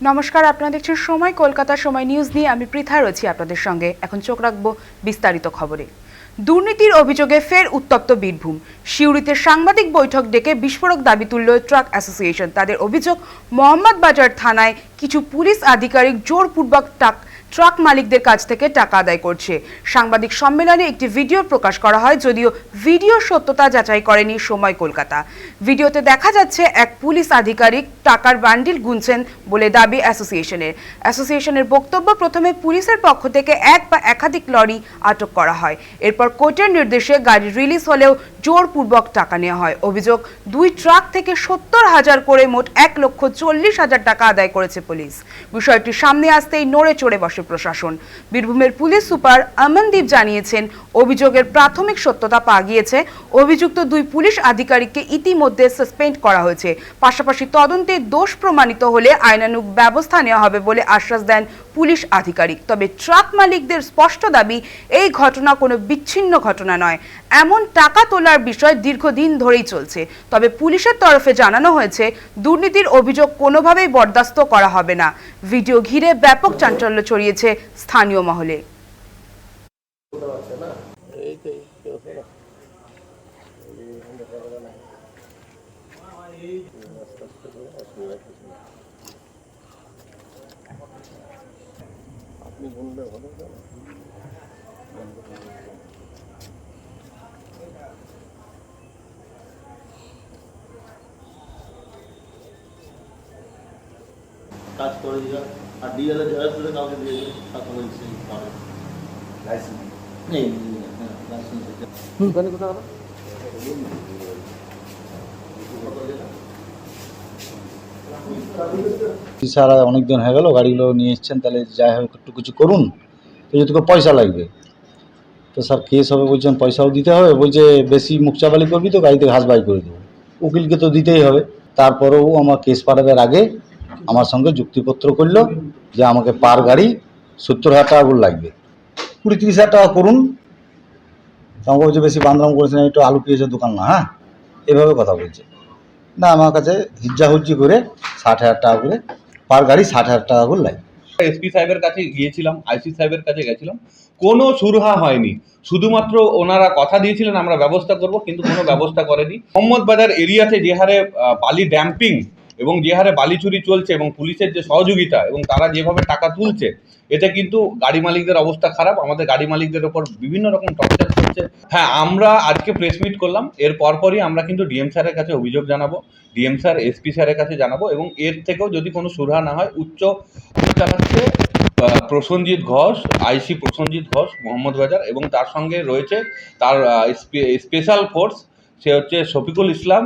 নমস্কার, আপনারা দেখছেন সময়, কলকাতা সময় নিউজ নিয়ে আমি পৃথা রয়েছি আপনাদের সঙ্গে। এখন চোখ রাখব বিস্তারিত খবরে। দুর্নীতির অভিযোগে ফের উত্তপ্ত বীরভূম। সিউড়িতে সাংবাদিক বৈঠক ডেকে বিস্ফোরক দাবি তুলল ট্রাক অ্যাসোসিয়েশন। তাদের অভিযোগ, মোহাম্মদ বাজার থানায় কিছু পুলিশ আধিকারিক জোরপূর্বক টাক ট্রাক মালিকদের কাছ থেকে টাকা আদায় করছে। সাংবাদিক সম্মেলনে একটি ভিডিও প্রকাশ করা হয়, যদিও ভিডিও সত্যতা যাচাই করেনি সময় কলকাতা। ভিডিওতে দেখা যাচ্ছে, এক পুলিশ আধিকারিক টাকার বান্ডিল গুনছেন বলে দাবি অ্যাসোসিয়েশনের। অ্যাসোসিয়েশনের বক্তব্য প্রথমে পুলিশের পক্ষ থেকে এক বা একাধিক লরি আটক করা হয়। এরপর কোর্টের নির্দেশে গাড়ি রিলিজ হলেও জোরপূর্বক টাকা নেওয়া হয়। অভিযোগ, দুই ট্রাক থেকে সত্তর হাজার করে মোট এক লক্ষ চল্লিশ হাজার টাকা আদায় করেছে পুলিশ। বিষয়টি সামনে আসতেই নড়ে চড়ে বসে প্রশাসন। বীরভূমের পুলিশ সুপার অমনদীপ জানিয়েছেন, অভিযোগের প্রাথমিক সত্যতা পাওয়া গিয়েছে। অভিযুক্ত দুই পুলিশ আধিকারিককে ইতিমধ্যে সাসপেন্ড করা হয়েছে। পাশাপাশি তদন্তে দোষ প্রমাণিত হলে আইনানুগ ব্যবস্থা নেওয়া হবে বলে আশ্বাস দেন পুলিশ আধিকারিক। তবে ট্রাক মালিকদের স্পষ্ট দাবি, এই ঘটনা কোনো বিচ্ছিন্ন ঘটনা নয়। এমন টাকা তোলার বিষয় দীর্ঘদিন ধরেই চলছে। তবে পুলিশের তরফে জানানো হয়েছে, দুর্নীতির অভিযোগ কোনোভাবেই বরদাস্ত করা হবে না। ভিডিও ঘিরে ব্যাপক চাঞ্চল্য ছড়িয়েছে স্থানীয় মহলে। কাজ করে দিল আর করে কাউকে দিয়ে দিল তারপরে সেই পাবে। লাইসেন্স নেই হ্যাঁ লাইসেন্স দোকানে কোথাও হলো স্যার অনেক হয়ে গেল গাড়িগুলো নিয়ে এসছেন তাহলে যাই হোক একটু কিছু করুন। তো যদি পয়সা লাগবে। তো স্যার, কেস হবে বলছেন, পয়সাও দিতে হবে, বলছে বেশি মুখ চাপালি করবি তো, গাড়িতে ঘাস বাই করে দেবো। উকিলকে তো দিতেই হবে। তারপরেও আমার কেস পাঠাবার আগে আমার সঙ্গে যুক্তিপত্র করল যে আমাকে পার গাড়ি সত্তর হাজার টাকা করে লাগবে। কুড়ি তিরিশ হাজার টাকা করুন। আমাকে বলছে, বেশি বান্দরাম করেছেন একটু আলু পেঁয়াজের দোকান না হ্যাঁ? এভাবে কথা বলছে। না, আমার কাছে হিজ্জা হুজ্জি করে ষাট হাজার টাকা করে, পার গাড়ি ষাট হাজার টাকা করে লাগে এসপি সাহেবের কাছে গিয়েছিলাম, আইসি সাহেবের কাছে গেছিলাম। কোনো সুরহা হয়নি। শুধুমাত্র ওনারা কথা দিয়েছিলেন, আমরা ব্যবস্থা করব, কিন্তু কোনো ব্যবস্থা করেনি। মোহাম্মদ বাজার এরিয়াতে যে হারে বালি ড্যাম্পিং এবং যে হারে বালি চুরি চলছে এবং পুলিশের যে সহযোগিতা এবং তারা যেভাবে টাকা তুলছে এতে কিন্তু গাড়ি মালিকদের অবস্থা খারাপ। আমাদের গাড়ি মালিকদের ওপর বিভিন্ন রকম টর্চার হ্যাঁ আমরা আজকে প্রেস মিট করলাম। এর পরপরই আমরা কিন্তু ডিএম স্যারের কাছে অভিযোগ জানাব। ডিএম স্যার এসপি স্যারের কাছে জানাব এবং এর থেকেও যদি কোনো সুরাহা না হয়, উচ্চ চালাচ্ছে প্রসেনজিৎ ঘোষ আইসি প্রসেনজিৎ ঘোষ, মোহাম্মদ বাজার এবং তার সঙ্গে রয়েছে তার স্পেশাল ফোর্স সে হচ্ছে শফিকুল ইসলাম